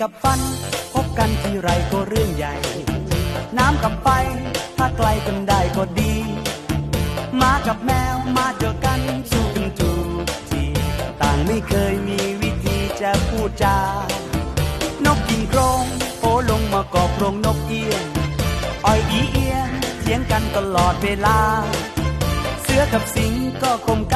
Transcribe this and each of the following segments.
กับฟัน พบกันที่ไรก็เรื่องใหญ่ น้ำกับไฟ ถ้าไกลกันได้ก็ดีหมากับแมวมาเจอกันสู้กันทุกทีต่างไม่เคยมีวิธีจะพูดจา นกกินโครงโอลงมากอบโรงนกเอี้ยงอ้อยอีเอียงเถียงกันตลอดเวลา เสือกับสิงก็คมกัน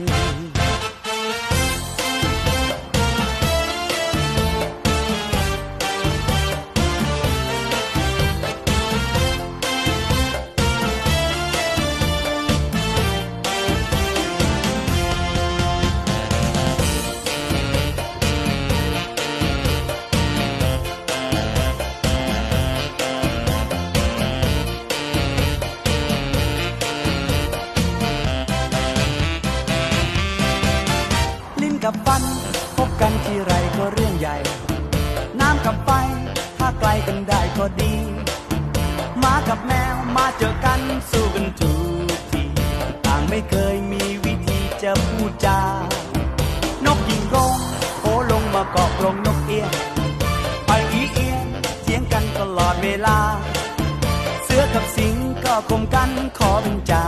กันที่ไรก็เรื่องใหญ่ น้ำกับไฟถ้าไกลกันได้ก็ดีหมากับแมวมาเจอกันสู้กันทุกทีต่างไม่เคยมีวิธีจะพูดจานกยิงโรงโอลงมาเกาะกรงนกเอี้ยงไปอีเอียงเถียงกันตลอดเวลา เสือกับสิงก็คมกันขอเป็นเจ้า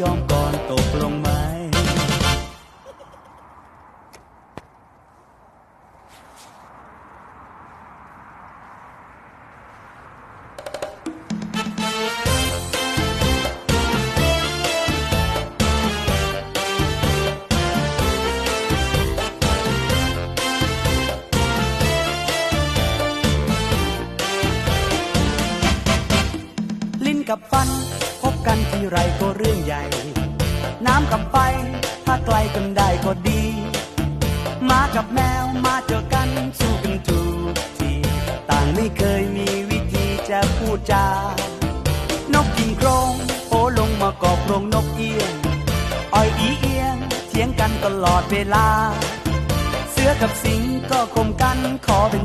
ยอมก่อนตกลงไหม ลิ้นกับฟัน กันที่ไรก็เรื่องใหญ่ น้ำกับไฟ ถ้าไกลกันได้ก็ดีหมากับแมวมาเจอกันสู้กันทุกทีต่างไม่เคยมีวิธีจะพูดจา นกกินโครงโอลงมากอบโรงนกเอี้ยงอ้อยอีเอียงเถียงกันตลอดเวลา เสือกับสิงก็คมกันขอเป็น